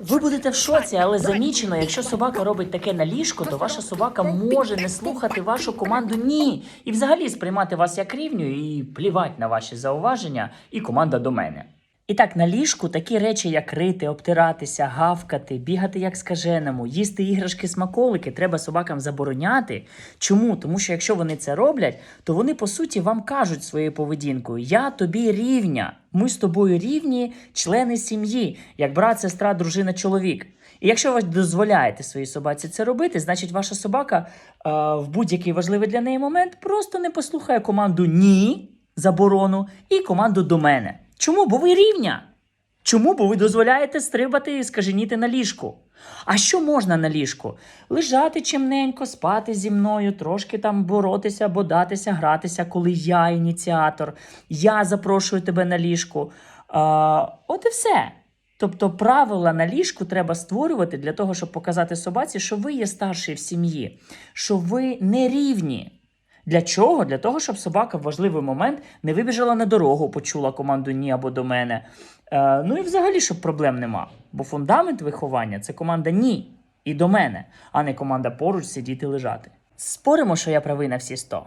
Ви будете в шоці, але замічено, якщо собака робить таке на ліжко, то ваша собака може не слухати вашу команду ні. І взагалі сприймати вас як рівню і плівати на ваші зауваження, і команда до мене. І так, на ліжку такі речі, як рити, обтиратися, гавкати, бігати як скаженому, їсти іграшки смаколики, треба собакам забороняти. Чому? Тому що якщо вони це роблять, то вони по суті вам кажуть своєю поведінкою: Я тобі рівня, ми з тобою рівні, члени сім'ї, як брат, сестра, дружина, чоловік. І якщо ви дозволяєте своїй собаці це робити, значить ваша собака е, в будь-який важливий для неї момент просто не послухає команду ні, заборону, і команду до мене. Чому? Бо ви рівня. Чому? Бо ви дозволяєте стрибати і скаженіти на ліжку. А що можна на ліжку? Лежати чимненько, спати зі мною, трошки там боротися, бодатися, гратися, коли я ініціатор, я запрошую тебе на ліжку. А, от і все. Тобто правила на ліжку треба створювати для того, щоб показати собаці, що ви є старший в сім'ї, що ви не рівні. Для чого? Для того, щоб собака в важливий момент не вибіжала на дорогу, почула команду ні або до мене. Е, ну і взагалі, щоб проблем нема. Бо фундамент виховання це команда ні і до мене, а не команда поруч сидіти лежати. Споримо, що я правий на всі 100?